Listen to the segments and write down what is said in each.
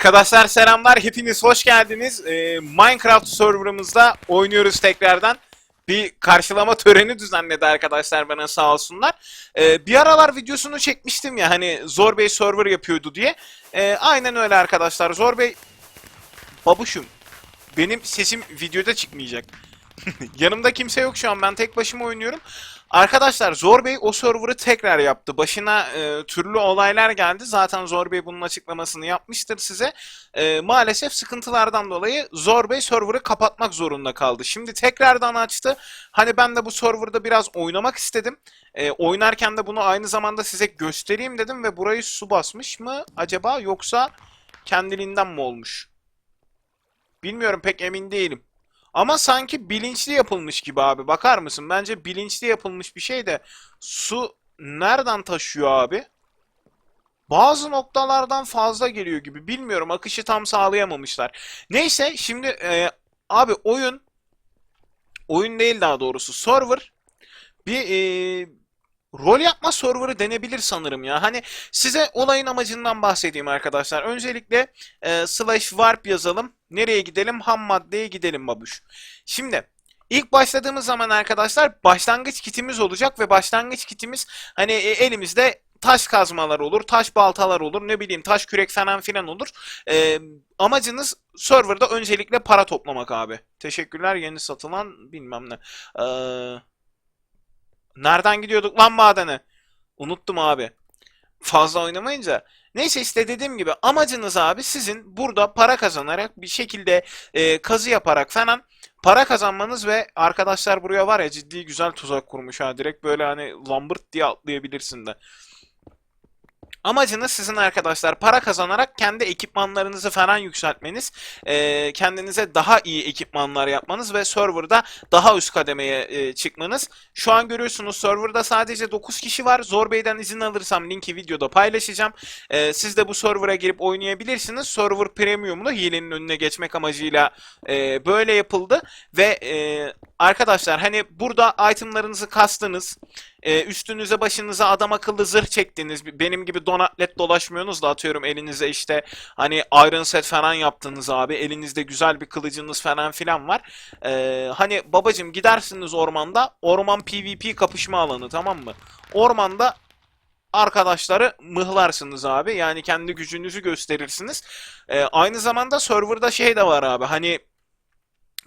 Arkadaşlar selamlar, hepiniz hoş geldiniz. Ee, Minecraft serverımızda oynuyoruz tekrardan. Bir karşılama töreni düzenledi arkadaşlar bana sağ olsunlar. Ee, bir aralar videosunu çekmiştim ya hani Zor Bey server yapıyordu diye. Ee, aynen öyle arkadaşlar. Zor Bey... Babuşum, benim sesim videoda çıkmayacak. Yanımda kimse yok şu an. Ben tek başıma oynuyorum. Arkadaşlar Zor Bey o server'ı tekrar yaptı. Başına e, türlü olaylar geldi. Zaten Zor Bey bunun açıklamasını yapmıştır size. E, maalesef sıkıntılardan dolayı Zor Bey server'ı kapatmak zorunda kaldı. Şimdi tekrardan açtı. Hani ben de bu server'da biraz oynamak istedim. E, oynarken de bunu aynı zamanda size göstereyim dedim ve burayı su basmış mı acaba yoksa kendiliğinden mi olmuş? Bilmiyorum pek emin değilim. Ama sanki bilinçli yapılmış gibi abi. Bakar mısın? Bence bilinçli yapılmış bir şey de su nereden taşıyor abi? Bazı noktalardan fazla geliyor gibi. Bilmiyorum. Akışı tam sağlayamamışlar. Neyse şimdi e, abi oyun oyun değil daha doğrusu server bir e, rol yapma serverı denebilir sanırım ya. Hani size olayın amacından bahsedeyim arkadaşlar. Öncelikle e, slash warp yazalım. Nereye gidelim? Ham maddeye gidelim babuş. Şimdi ilk başladığımız zaman arkadaşlar başlangıç kitimiz olacak ve başlangıç kitimiz hani e, elimizde taş kazmalar olur, taş baltalar olur, ne bileyim taş kürek falan filan olur. E, amacınız serverda öncelikle para toplamak abi. Teşekkürler yeni satılan bilmem ne. Eee Nereden gidiyorduk lan madene? Unuttum abi. Fazla oynamayınca. Neyse işte dediğim gibi amacınız abi sizin burada para kazanarak bir şekilde e, kazı yaparak falan para kazanmanız ve arkadaşlar buraya var ya ciddi güzel tuzak kurmuş ha. Direkt böyle hani lambırt diye atlayabilirsin de. Amacınız sizin arkadaşlar para kazanarak kendi ekipmanlarınızı falan yükseltmeniz, e, kendinize daha iyi ekipmanlar yapmanız ve serverda daha üst kademeye e, çıkmanız. Şu an görüyorsunuz serverda sadece 9 kişi var. Zor Bey'den izin alırsam linki videoda paylaşacağım. E, siz de bu server'a girip oynayabilirsiniz. Server Premium'lu hilenin önüne geçmek amacıyla e, böyle yapıldı ve e, arkadaşlar hani burada itemlarınızı kastınız, e, üstünüze başınıza adam akıllı zırh çektiniz. Benim gibi donatlet dolaşmıyorsunuz da atıyorum elinize işte hani Iron Set falan yaptınız abi. Elinizde güzel bir kılıcınız falan filan var. E, hani babacım gidersiniz ormanda. Orman PvP kapışma alanı tamam mı? Ormanda arkadaşları mıhlarsınız abi. Yani kendi gücünüzü gösterirsiniz. E, aynı zamanda serverda şey de var abi. Hani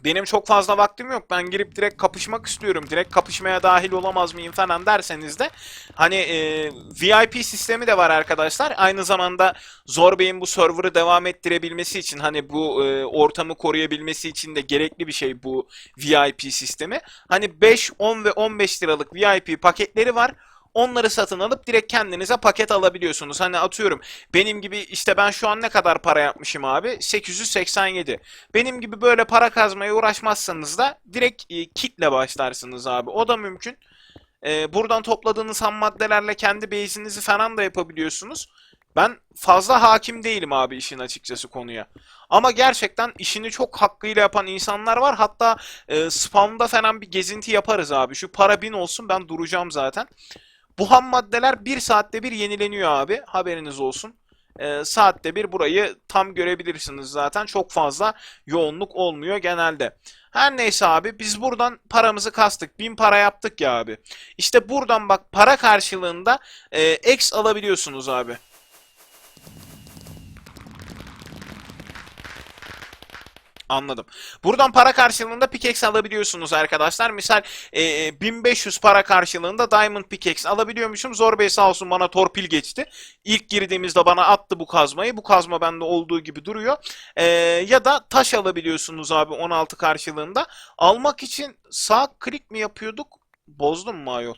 benim çok fazla vaktim yok. Ben girip direkt kapışmak istiyorum. Direkt kapışmaya dahil olamaz mıyım falan derseniz de hani e, VIP sistemi de var arkadaşlar. Aynı zamanda Zor Bey'in bu server'ı devam ettirebilmesi için hani bu e, ortamı koruyabilmesi için de gerekli bir şey bu VIP sistemi. Hani 5, 10 ve 15 liralık VIP paketleri var. Onları satın alıp direkt kendinize paket alabiliyorsunuz. Hani atıyorum benim gibi işte ben şu an ne kadar para yapmışım abi? 887. Benim gibi böyle para kazmaya uğraşmazsanız da direkt e, kitle başlarsınız abi. O da mümkün. E, buradan topladığınız ham maddelerle kendi base'inizi falan da yapabiliyorsunuz. Ben fazla hakim değilim abi işin açıkçası konuya. Ama gerçekten işini çok hakkıyla yapan insanlar var. Hatta e, spawn'da falan bir gezinti yaparız abi. Şu para bin olsun ben duracağım zaten. Bu ham maddeler bir saatte bir yenileniyor abi. Haberiniz olsun. Ee, saatte bir burayı tam görebilirsiniz zaten. Çok fazla yoğunluk olmuyor genelde. Her neyse abi biz buradan paramızı kastık. Bin para yaptık ya abi. İşte buradan bak para karşılığında e, X alabiliyorsunuz abi. Anladım. Buradan para karşılığında pickaxe alabiliyorsunuz arkadaşlar. Misal e, 1500 para karşılığında diamond pickaxe alabiliyormuşum. Zor Bey sağ olsun bana torpil geçti. İlk girdiğimizde bana attı bu kazmayı. Bu kazma bende olduğu gibi duruyor. E, ya da taş alabiliyorsunuz abi 16 karşılığında. Almak için sağ klik mi yapıyorduk? Bozdum mu ayol?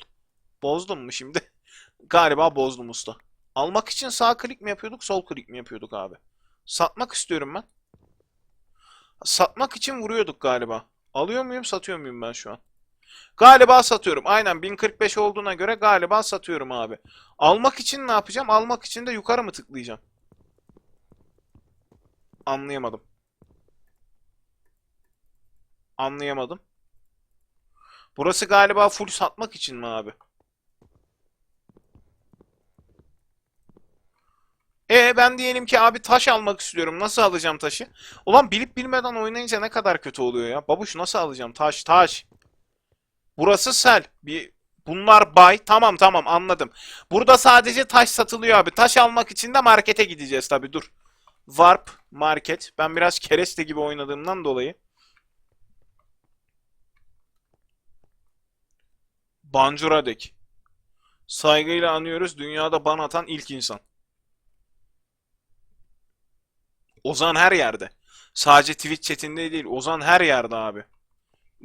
Bozdum mu şimdi? Galiba bozdum usta. Almak için sağ klik mi yapıyorduk, sol klik mi yapıyorduk abi? Satmak istiyorum ben. Satmak için vuruyorduk galiba. Alıyor muyum satıyor muyum ben şu an? Galiba satıyorum. Aynen 1045 olduğuna göre galiba satıyorum abi. Almak için ne yapacağım? Almak için de yukarı mı tıklayacağım? Anlayamadım. Anlayamadım. Burası galiba full satmak için mi abi? E ben diyelim ki abi taş almak istiyorum. Nasıl alacağım taşı? Ulan bilip bilmeden oynayınca ne kadar kötü oluyor ya. Babuş nasıl alacağım? Taş, taş. Burası sel. Bir bunlar bay. Tamam tamam anladım. Burada sadece taş satılıyor abi. Taş almak için de markete gideceğiz tabii dur. Warp market. Ben biraz kereste gibi oynadığımdan dolayı. Banjuradek. Saygıyla anıyoruz. Dünyada ban atan ilk insan. Ozan her yerde. Sadece Twitch chatinde değil. Ozan her yerde abi.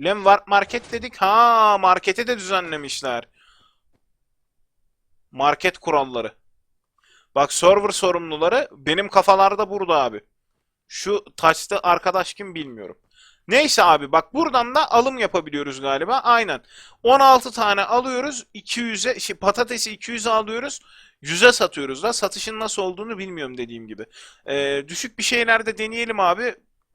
Lem Warp Market dedik. Ha, markete de düzenlemişler. Market kuralları. Bak server sorumluları benim kafalarda burada abi. Şu taçta arkadaş kim bilmiyorum. Neyse abi bak buradan da alım yapabiliyoruz galiba. Aynen. 16 tane alıyoruz. 200'e şey, patatesi 200'e alıyoruz. 100'e satıyoruz da. Satışın nasıl olduğunu bilmiyorum dediğim gibi. Ee, düşük bir şeylerde deneyelim abi.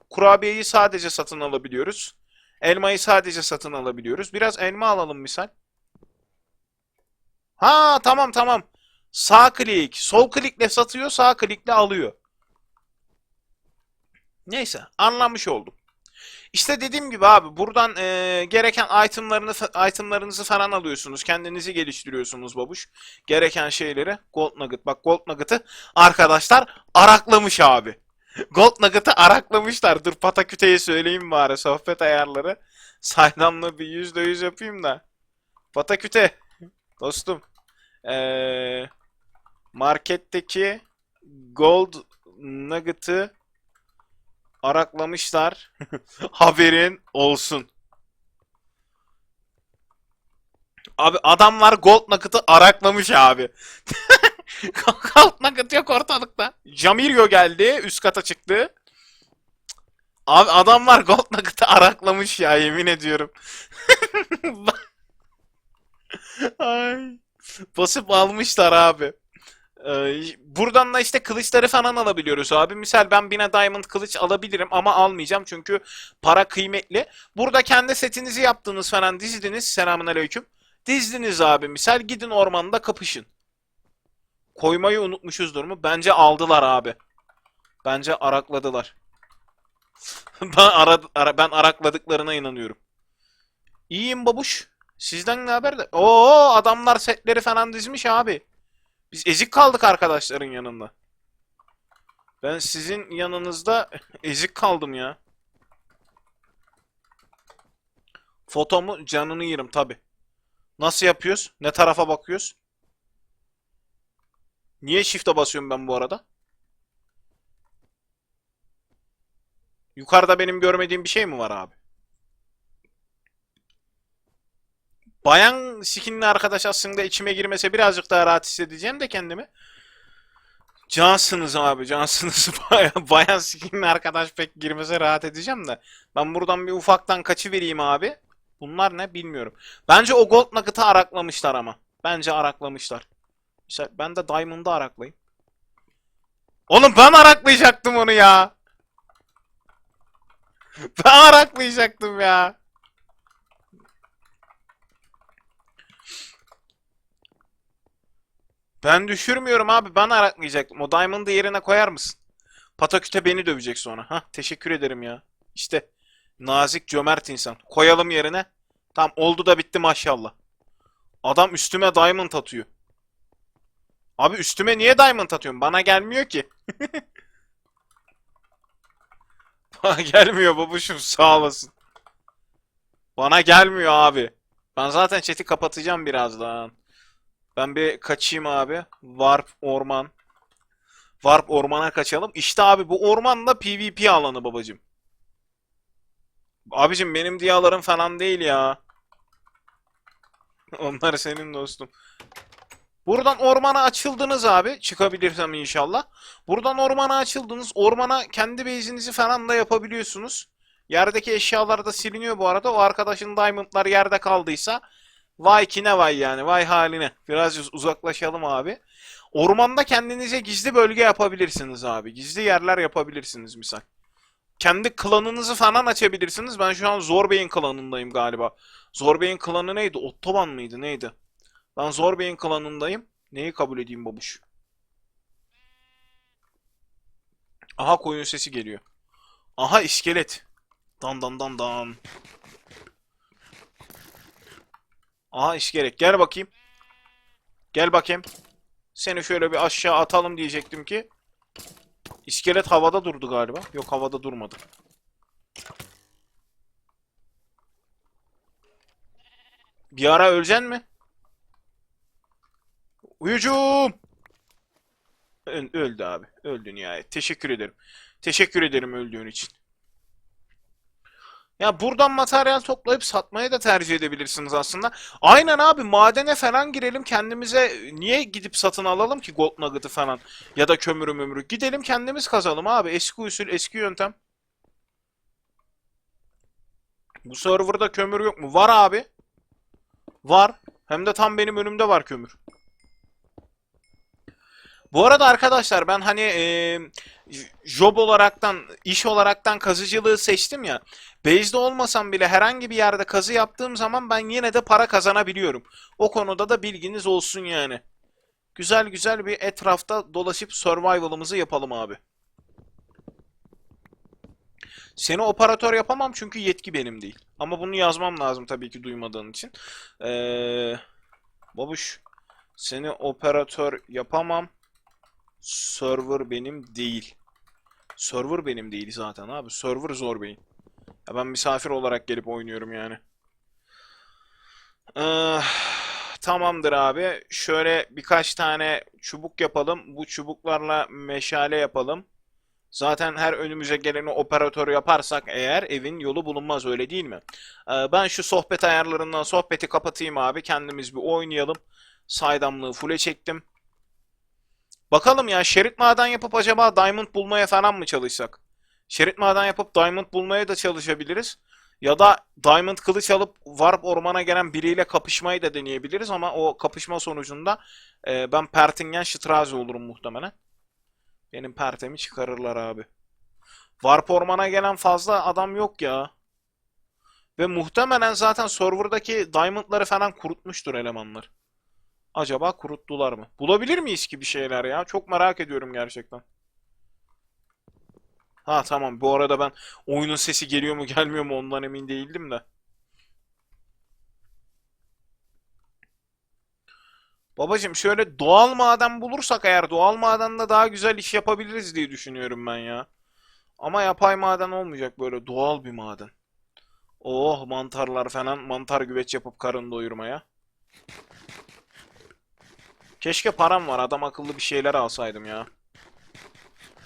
Kurabiyeyi sadece satın alabiliyoruz. Elmayı sadece satın alabiliyoruz. Biraz elma alalım misal. Ha tamam tamam. Sağ klik, sol klikle satıyor, sağ klikle alıyor. Neyse, anlamış oldum. İşte dediğim gibi abi buradan e, gereken itemlarını itemlarınızı falan alıyorsunuz. Kendinizi geliştiriyorsunuz babuş. Gereken şeyleri. Gold Nugget. Bak Gold Nugget'ı arkadaşlar araklamış abi. Gold Nugget'ı araklamışlar. Dur Pataküte'ye söyleyeyim bari sohbet ayarları. Saydamla bir yüzde yüz yapayım da. Pataküte. Dostum. Ee, marketteki Gold Nugget'ı araklamışlar. Haberin olsun. Abi adamlar Gold Nugget'ı araklamış abi. Gold Nugget yok ortalıkta. Jamirio geldi. Üst kata çıktı. Abi adamlar Gold Nugget'ı araklamış ya yemin ediyorum. Ay. Basıp almışlar abi. Ee, buradan da işte kılıçları falan alabiliyoruz abi. Misal ben Bine Diamond kılıç alabilirim ama almayacağım çünkü para kıymetli. Burada kendi setinizi yaptığınız falan dizdiniz. Selamun aleyküm. Dizdiniz abi misal gidin ormanda kapışın. Koymayı unutmuşuzdur mu? Bence aldılar abi. Bence arakladılar. ben, ara, ara- ben arakladıklarına inanıyorum. İyiyim babuş. Sizden ne haber de? Oo adamlar setleri falan dizmiş abi. Biz ezik kaldık arkadaşların yanında. Ben sizin yanınızda ezik kaldım ya. Fotomu canını yerim tabi. Nasıl yapıyoruz? Ne tarafa bakıyoruz? Niye shift'e basıyorum ben bu arada? Yukarıda benim görmediğim bir şey mi var abi? Bayan skinli arkadaş aslında içime girmese birazcık daha rahat hissedeceğim de kendimi. Cansınız abi cansınız. Bayan, bayan skinli arkadaş pek girmese rahat edeceğim de. Ben buradan bir ufaktan kaçıvereyim abi. Bunlar ne bilmiyorum. Bence o Gold Nugget'ı araklamışlar ama. Bence araklamışlar. İşte ben de Diamond'ı araklayayım. Oğlum ben araklayacaktım onu ya. Ben araklayacaktım ya. Ben düşürmüyorum abi. Ben araklayacaktım. O Diamond'ı yerine koyar mısın? Pataküte beni dövecek sonra. Hah teşekkür ederim ya. İşte nazik cömert insan. Koyalım yerine. Tamam oldu da bitti maşallah. Adam üstüme Diamond atıyor. Abi üstüme niye Diamond atıyorsun? Bana gelmiyor ki. Bana gelmiyor babuşum sağ olasın. Bana gelmiyor abi. Ben zaten chat'i kapatacağım birazdan. Ben bir kaçayım abi. Warp orman. Warp ormana kaçalım. İşte abi bu orman da PvP alanı babacım. Abicim benim diyalarım falan değil ya. Onlar senin dostum. Buradan ormana açıldınız abi. Çıkabilirsem inşallah. Buradan ormana açıldınız. Ormana kendi base'inizi falan da yapabiliyorsunuz. Yerdeki eşyalar da siliniyor bu arada. O arkadaşın diamondlar yerde kaldıysa vay ki ne vay yani. Vay haline. Biraz uzaklaşalım abi. Ormanda kendinize gizli bölge yapabilirsiniz abi. Gizli yerler yapabilirsiniz misal. Kendi klanınızı falan açabilirsiniz. Ben şu an Zorbey'in klanındayım galiba. Zorbey'in klanı neydi? Ottoban mıydı? Neydi? Ben Zorbey'in klanındayım. Neyi kabul edeyim babuş? Aha koyun sesi geliyor. Aha iskelet. Dan dan dan dan. Aha iskelet. Gel bakayım. Gel bakayım. Seni şöyle bir aşağı atalım diyecektim ki. İskelet havada durdu galiba. Yok havada durmadı. Bir ara öleceksin mi? Hücum! Öldü abi. Öldü nihayet. Teşekkür ederim. Teşekkür ederim öldüğün için. Ya buradan materyal toplayıp satmayı da tercih edebilirsiniz aslında. Aynen abi madene falan girelim kendimize niye gidip satın alalım ki gold nugget'ı falan ya da kömürü mümürü. Gidelim kendimiz kazalım abi. Eski usul eski yöntem. Bu serverda kömür yok mu? Var abi. Var. Hem de tam benim önümde var kömür. Bu arada arkadaşlar ben hani e, job olaraktan, iş olaraktan kazıcılığı seçtim ya. Base'de olmasam bile herhangi bir yerde kazı yaptığım zaman ben yine de para kazanabiliyorum. O konuda da bilginiz olsun yani. Güzel güzel bir etrafta dolaşıp survival'ımızı yapalım abi. Seni operatör yapamam çünkü yetki benim değil. Ama bunu yazmam lazım tabii ki duymadığın için. Ee, babuş, seni operatör yapamam. Server benim değil. Server benim değil zaten abi. Server zor beyin. Ya ben misafir olarak gelip oynuyorum yani. Ee, tamamdır abi. Şöyle birkaç tane çubuk yapalım. Bu çubuklarla meşale yapalım. Zaten her önümüze geleni operatör yaparsak eğer evin yolu bulunmaz öyle değil mi? Ee, ben şu sohbet ayarlarından sohbeti kapatayım abi. Kendimiz bir oynayalım. Saydamlığı full'e çektim. Bakalım ya şerit maden yapıp acaba diamond bulmaya falan mı çalışsak? Şerit maden yapıp diamond bulmaya da çalışabiliriz. Ya da diamond kılıç alıp warp ormana gelen biriyle kapışmayı da deneyebiliriz ama o kapışma sonucunda e, ben Pertingen Strazi olurum muhtemelen. Benim pertemi çıkarırlar abi. Warp ormana gelen fazla adam yok ya. Ve muhtemelen zaten serverdaki diamondları falan kurutmuştur elemanlar. Acaba kuruttular mı? Bulabilir miyiz ki bir şeyler ya? Çok merak ediyorum gerçekten. Ha tamam. Bu arada ben oyunun sesi geliyor mu gelmiyor mu ondan emin değildim de. Babacım şöyle doğal maden bulursak eğer doğal madende daha güzel iş yapabiliriz diye düşünüyorum ben ya. Ama yapay maden olmayacak böyle doğal bir maden. Oh mantarlar falan mantar güveç yapıp karın doyurmaya. Keşke param var adam akıllı bir şeyler alsaydım ya.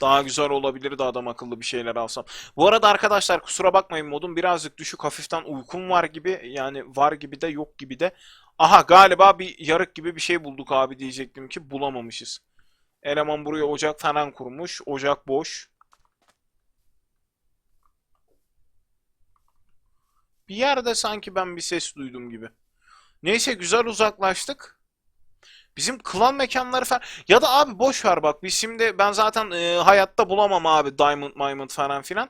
Daha güzel olabilirdi adam akıllı bir şeyler alsam. Bu arada arkadaşlar kusura bakmayın modum birazcık düşük hafiften uykum var gibi yani var gibi de yok gibi de. Aha galiba bir yarık gibi bir şey bulduk abi diyecektim ki bulamamışız. Eleman buraya ocak falan kurmuş. Ocak boş. Bir yerde sanki ben bir ses duydum gibi. Neyse güzel uzaklaştık. Bizim klan mekanları falan. Ya da abi boş ver bak. Biz şimdi ben zaten e, hayatta bulamam abi Diamond Diamond falan filan.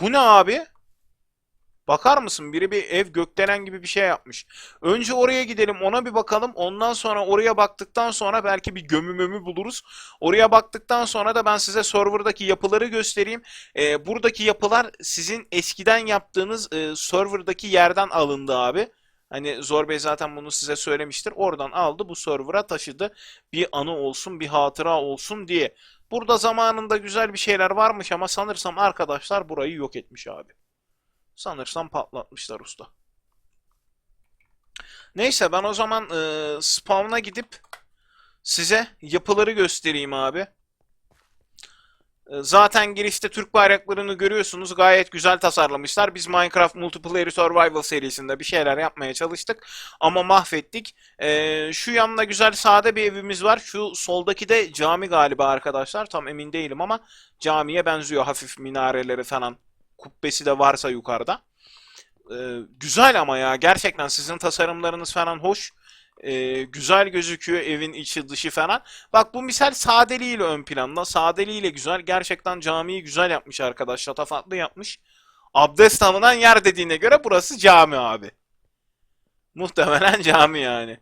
Bu ne abi? Bakar mısın? Biri bir ev gökdelen gibi bir şey yapmış. Önce oraya gidelim ona bir bakalım. Ondan sonra oraya baktıktan sonra belki bir gömü mömü buluruz. Oraya baktıktan sonra da ben size serverdaki yapıları göstereyim. E, buradaki yapılar sizin eskiden yaptığınız e, serverdaki yerden alındı abi. Hani Zor Bey zaten bunu size söylemiştir. Oradan aldı bu server'a taşıdı. Bir anı olsun, bir hatıra olsun diye. Burada zamanında güzel bir şeyler varmış ama sanırsam arkadaşlar burayı yok etmiş abi. Sanırsam patlatmışlar usta. Neyse ben o zaman e, spawn'a gidip size yapıları göstereyim abi. E, Zaten girişte Türk bayraklarını görüyorsunuz. Gayet güzel tasarlamışlar. Biz Minecraft Multiplayer Survival serisinde bir şeyler yapmaya çalıştık. Ama mahvettik. E, şu yanında güzel sade bir evimiz var. Şu soldaki de cami galiba arkadaşlar. Tam emin değilim ama camiye benziyor. Hafif minareleri falan. Kubbesi de varsa yukarıda. E, güzel ama ya. Gerçekten sizin tasarımlarınız falan hoş. E, güzel gözüküyor evin içi dışı falan. Bak bu misal sadeliğiyle ön planda. Sadeliğiyle güzel. Gerçekten camiyi güzel yapmış arkadaş. Şatafatlı yapmış. Abdest alınan yer dediğine göre burası cami abi. Muhtemelen cami yani.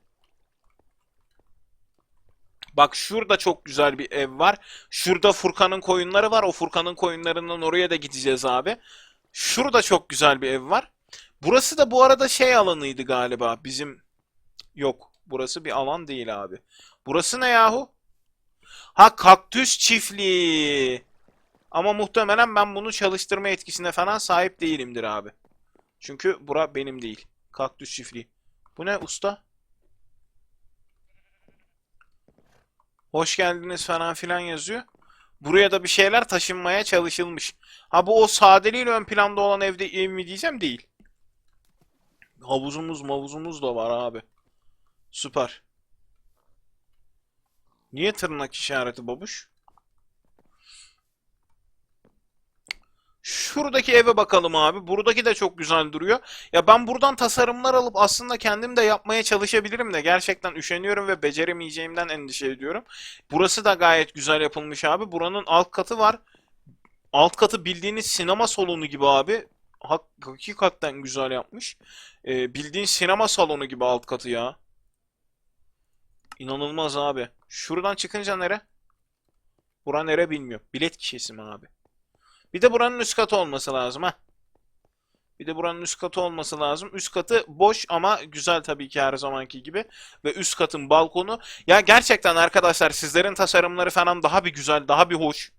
Bak şurada çok güzel bir ev var. Şurada Furkan'ın koyunları var. O Furkan'ın koyunlarından oraya da gideceğiz abi. Şurada çok güzel bir ev var. Burası da bu arada şey alanıydı galiba. Bizim yok. Burası bir alan değil abi. Burası ne yahu? Ha kaktüs çiftliği. Ama muhtemelen ben bunu çalıştırma etkisine falan sahip değilimdir abi. Çünkü bura benim değil. Kaktüs çiftliği. Bu ne usta? Hoş geldiniz falan filan yazıyor. Buraya da bir şeyler taşınmaya çalışılmış. Ha bu o sadeliğiyle ön planda olan evde ev mi diyeceğim değil. Havuzumuz mavuzumuz da var abi. Süper. Niye tırnak işareti babuş? Şuradaki eve bakalım abi. Buradaki de çok güzel duruyor. Ya ben buradan tasarımlar alıp aslında kendim de yapmaya çalışabilirim de gerçekten üşeniyorum ve beceremeyeceğimden endişe ediyorum. Burası da gayet güzel yapılmış abi. Buranın alt katı var. Alt katı bildiğiniz sinema salonu gibi abi. Hak, hakikaten güzel yapmış. Ee, bildiğin sinema salonu gibi alt katı ya. İnanılmaz abi. Şuradan çıkınca nere? Bura nere bilmiyorum. Bilet kişisi mi abi? Bir de buranın üst katı olması lazım ha. Bir de buranın üst katı olması lazım. Üst katı boş ama güzel tabii ki her zamanki gibi. Ve üst katın balkonu. Ya gerçekten arkadaşlar sizlerin tasarımları falan daha bir güzel, daha bir hoş.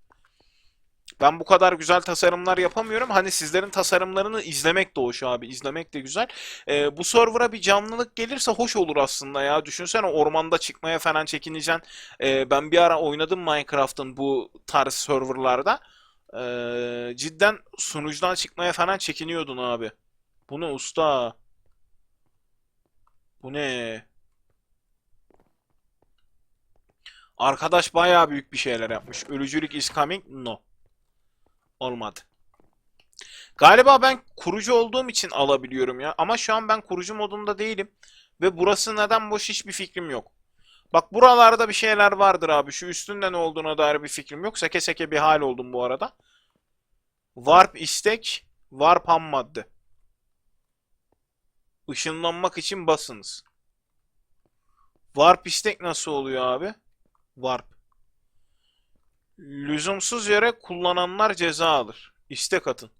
Ben bu kadar güzel tasarımlar yapamıyorum. Hani sizlerin tasarımlarını izlemek de hoş abi. İzlemek de güzel. Ee, bu server'a bir canlılık gelirse hoş olur aslında ya. Düşünsene ormanda çıkmaya falan çekineceksin. Ee, ben bir ara oynadım Minecraft'ın bu tarz serverlarda. Ee, cidden sunucudan çıkmaya falan çekiniyordun abi. Bu ne usta? Bu ne? Arkadaş bayağı büyük bir şeyler yapmış. Ölücülük is coming? No. Olmadı. Galiba ben kurucu olduğum için alabiliyorum ya. Ama şu an ben kurucu modunda değilim. Ve burası neden boş hiçbir fikrim yok. Bak buralarda bir şeyler vardır abi. Şu üstünde ne olduğuna dair bir fikrim yok. Seke seke bir hal oldum bu arada. Warp istek, warp ham madde. Işınlanmak için basınız. Warp istek nasıl oluyor abi? Warp. Lüzumsuz yere kullananlar ceza alır. İstek atın.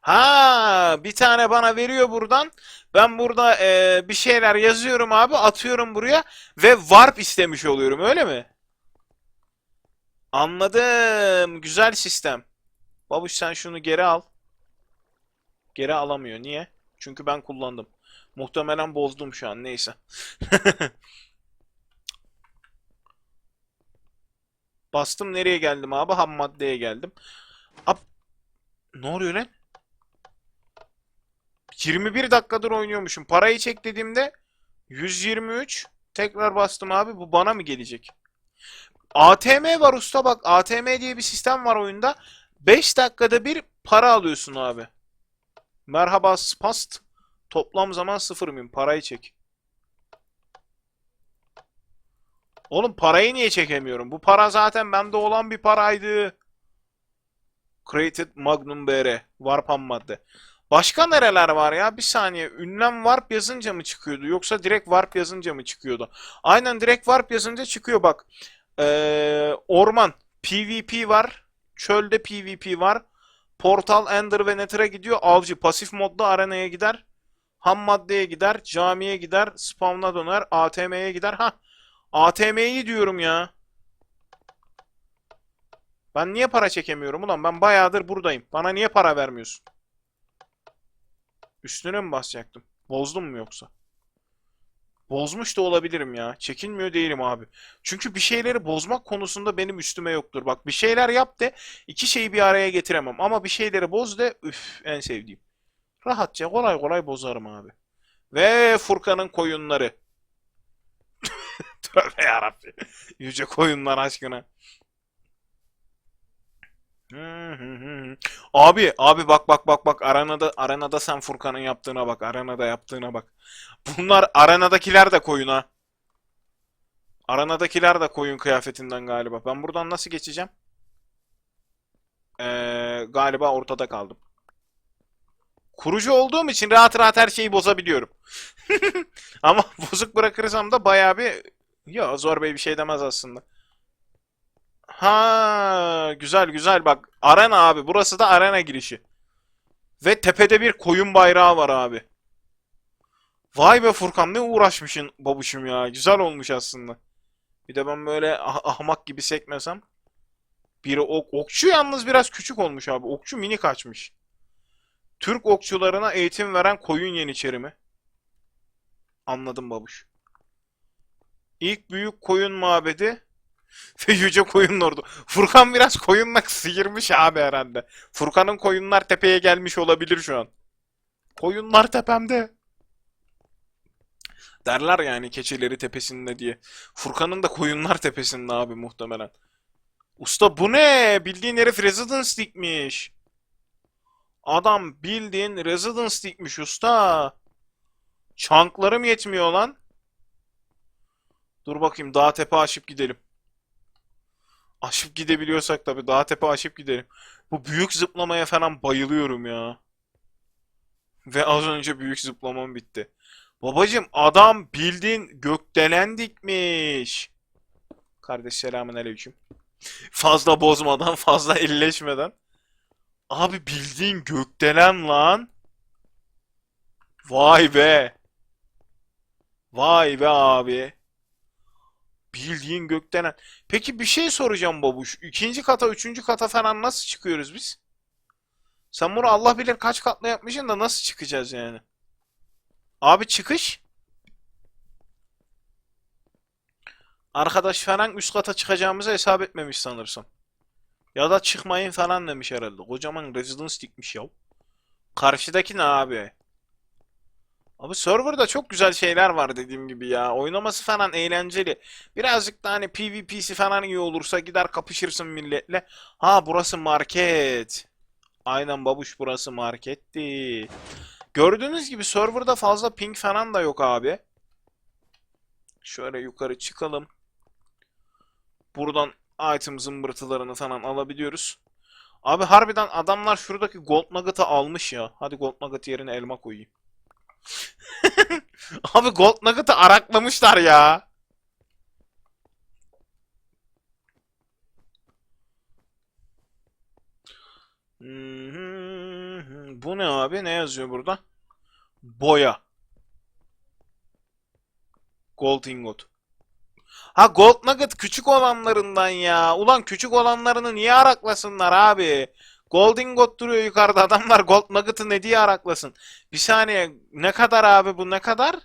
Ha, bir tane bana veriyor buradan. Ben burada eee, bir şeyler yazıyorum abi, atıyorum buraya ve warp istemiş oluyorum, öyle mi? Anladım. Güzel sistem. Babuş sen şunu geri al. Geri alamıyor. Niye? Çünkü ben kullandım. Muhtemelen bozdum şu an. Neyse. Bastım nereye geldim abi? Ham maddeye geldim. Ab ne oluyor lan? 21 dakikadır oynuyormuşum. Parayı çek dediğimde 123. Tekrar bastım abi. Bu bana mı gelecek? ATM var usta bak. ATM diye bir sistem var oyunda. 5 dakikada bir para alıyorsun abi. Merhaba Spast. Toplam zaman sıfır mıyım? Parayı çek. Oğlum parayı niye çekemiyorum? Bu para zaten bende olan bir paraydı. Created Magnum BR. Warp ham madde. Başka nereler var ya? Bir saniye. Ünlem warp yazınca mı çıkıyordu? Yoksa direkt warp yazınca mı çıkıyordu? Aynen direkt warp yazınca çıkıyor bak. Ee, orman. PvP var. Çölde PvP var. Portal, Ender ve Nether'a gidiyor. Avcı pasif modda arenaya gider. Ham maddeye gider. Camiye gider. Spawn'a döner. ATM'ye gider. Ha. ATM'yi diyorum ya. Ben niye para çekemiyorum ulan? Ben bayağıdır buradayım. Bana niye para vermiyorsun? Üstüne mi basacaktım? Bozdum mu yoksa? Bozmuş da olabilirim ya. Çekinmiyor değilim abi. Çünkü bir şeyleri bozmak konusunda benim üstüme yoktur. Bak bir şeyler yap de iki şeyi bir araya getiremem. Ama bir şeyleri boz de üf en sevdiğim. Rahatça kolay kolay bozarım abi. Ve Furkan'ın koyunları. Tövbe yarabbim. Yüce koyunlar aşkına. Abi, abi bak bak bak bak arenada arenada sen Furkan'ın yaptığına bak, arenada yaptığına bak. Bunlar arenadakiler de koyun ha. Arenadakiler de koyun kıyafetinden galiba. Ben buradan nasıl geçeceğim? Ee, galiba ortada kaldım. Kurucu olduğum için rahat rahat her şeyi bozabiliyorum. Ama bozuk bırakırsam da bayağı bir... Ya Zor Bey bir şey demez aslında. Ha güzel güzel bak. Arena abi. Burası da arena girişi. Ve tepede bir koyun bayrağı var abi. Vay be Furkan ne uğraşmışsın babuşum ya. Güzel olmuş aslında. Bir de ben böyle ah- ahmak gibi sekmesem. Biri ok okçu yalnız biraz küçük olmuş abi. Okçu mini kaçmış. Türk okçularına eğitim veren koyun yeniçeri mi? Anladım babuş. İlk büyük koyun mabedi ve yüce koyun ordu. Furkan biraz koyunla sıyırmış abi herhalde. Furkan'ın koyunlar tepeye gelmiş olabilir şu an. Koyunlar tepemde. Derler yani keçileri tepesinde diye. Furkan'ın da koyunlar tepesinde abi muhtemelen. Usta bu ne? Bildiğin herif Residence dikmiş. Adam bildiğin Residence dikmiş usta. Çanklarım yetmiyor lan. Dur bakayım dağ tepe aşıp gidelim. Aşıp gidebiliyorsak tabii dağ tepe aşıp gidelim. Bu büyük zıplamaya falan bayılıyorum ya. Ve az önce büyük zıplamam bitti. Babacım adam bildiğin gökdelen dikmiş. Kardeş selamün aleyküm. Fazla bozmadan, fazla elleşmeden. Abi bildiğin gökdelen lan. Vay be. Vay be abi. Bildiğin gökdelen. Peki bir şey soracağım babuş. İkinci kata, üçüncü kata falan nasıl çıkıyoruz biz? Sen bunu Allah bilir kaç katlı yapmışsın da nasıl çıkacağız yani? Abi çıkış. Arkadaş falan üst kata çıkacağımızı hesap etmemiş sanırsam. Ya da çıkmayın falan demiş herhalde. Kocaman residence dikmiş ya. Karşıdaki ne abi? Abi serverda çok güzel şeyler var dediğim gibi ya. Oynaması falan eğlenceli. Birazcık da hani PvP'si falan iyi olursa gider kapışırsın milletle. Ha burası market. Aynen babuş burası marketti. Gördüğünüz gibi serverda fazla ping falan da yok abi. Şöyle yukarı çıkalım. Buradan item zımbırtılarını falan alabiliyoruz. Abi harbiden adamlar şuradaki gold nugget'ı almış ya. Hadi gold nugget yerine elma koyayım. Abi gold nugget'ı araklamışlar ya. Mhm. Bu ne abi? Ne yazıyor burada? Boya. Gold ingot. Ha Gold Nugget küçük olanlarından ya. Ulan küçük olanlarını niye araklasınlar abi? Gold ingot duruyor yukarıda. Adamlar Gold Nugget'ı ne diye araklasın? Bir saniye. Ne kadar abi bu ne kadar?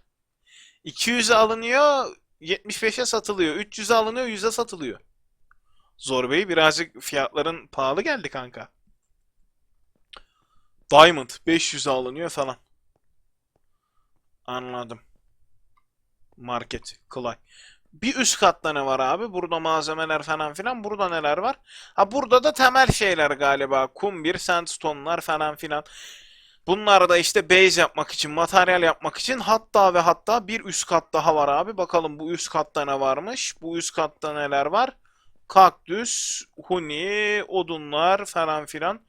200'e alınıyor. 75'e satılıyor. 300'e alınıyor. 100'e satılıyor. Zor Bey birazcık fiyatların pahalı geldi kanka. Diamond 500'e alınıyor falan. Anladım. Market. Kolay. Bir üst katta ne var abi? Burada malzemeler falan filan. Burada neler var? Ha burada da temel şeyler galiba. Kum bir, sandstone'lar falan filan. Bunlar da işte base yapmak için, materyal yapmak için hatta ve hatta bir üst kat daha var abi. Bakalım bu üst katta ne varmış? Bu üst katta neler var? Kaktüs, huni, odunlar falan filan.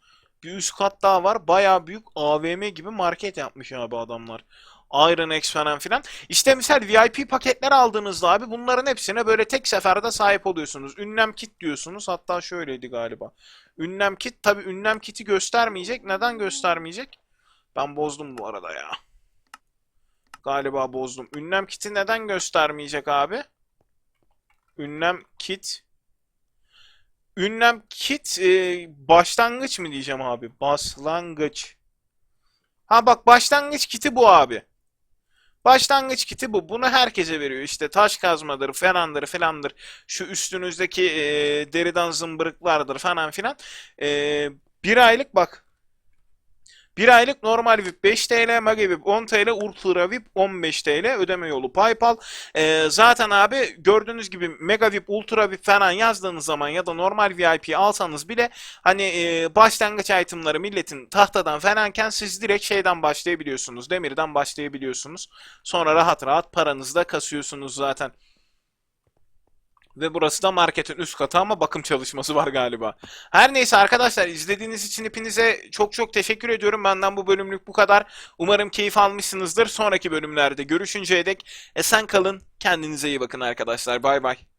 Bir üst kat daha var. Baya büyük AVM gibi market yapmış abi adamlar. Iron X falan filan. İşte misal VIP paketler aldığınızda abi bunların hepsine böyle tek seferde sahip oluyorsunuz. Ünlem kit diyorsunuz. Hatta şöyleydi galiba. Ünlem kit tabi ünlem kiti göstermeyecek. Neden göstermeyecek? Ben bozdum bu arada ya. Galiba bozdum. Ünlem kiti neden göstermeyecek abi? Ünlem kit. Ünlem kit e, başlangıç mı diyeceğim abi? Başlangıç. Ha bak başlangıç kiti bu abi. Başlangıç kiti bu. Bunu herkese veriyor. İşte taş kazmadır, falandır, filandır. Şu üstünüzdeki e, deriden zımbırıklardır falan filan. E, bir aylık bak. Bir aylık normal VIP 5 TL, Mega VIP 10 TL, Ultra VIP 15 TL ödeme yolu PayPal. E, zaten abi gördüğünüz gibi Mega VIP, Ultra VIP falan yazdığınız zaman ya da normal VIP alsanız bile hani e, başlangıç itemları milletin tahtadan falanken siz direkt şeyden başlayabiliyorsunuz. Demirden başlayabiliyorsunuz. Sonra rahat rahat paranızı da kasıyorsunuz zaten. Ve burası da marketin üst katı ama bakım çalışması var galiba. Her neyse arkadaşlar izlediğiniz için hepinize çok çok teşekkür ediyorum. Benden bu bölümlük bu kadar. Umarım keyif almışsınızdır. Sonraki bölümlerde görüşünceye dek esen kalın. Kendinize iyi bakın arkadaşlar. Bay bay.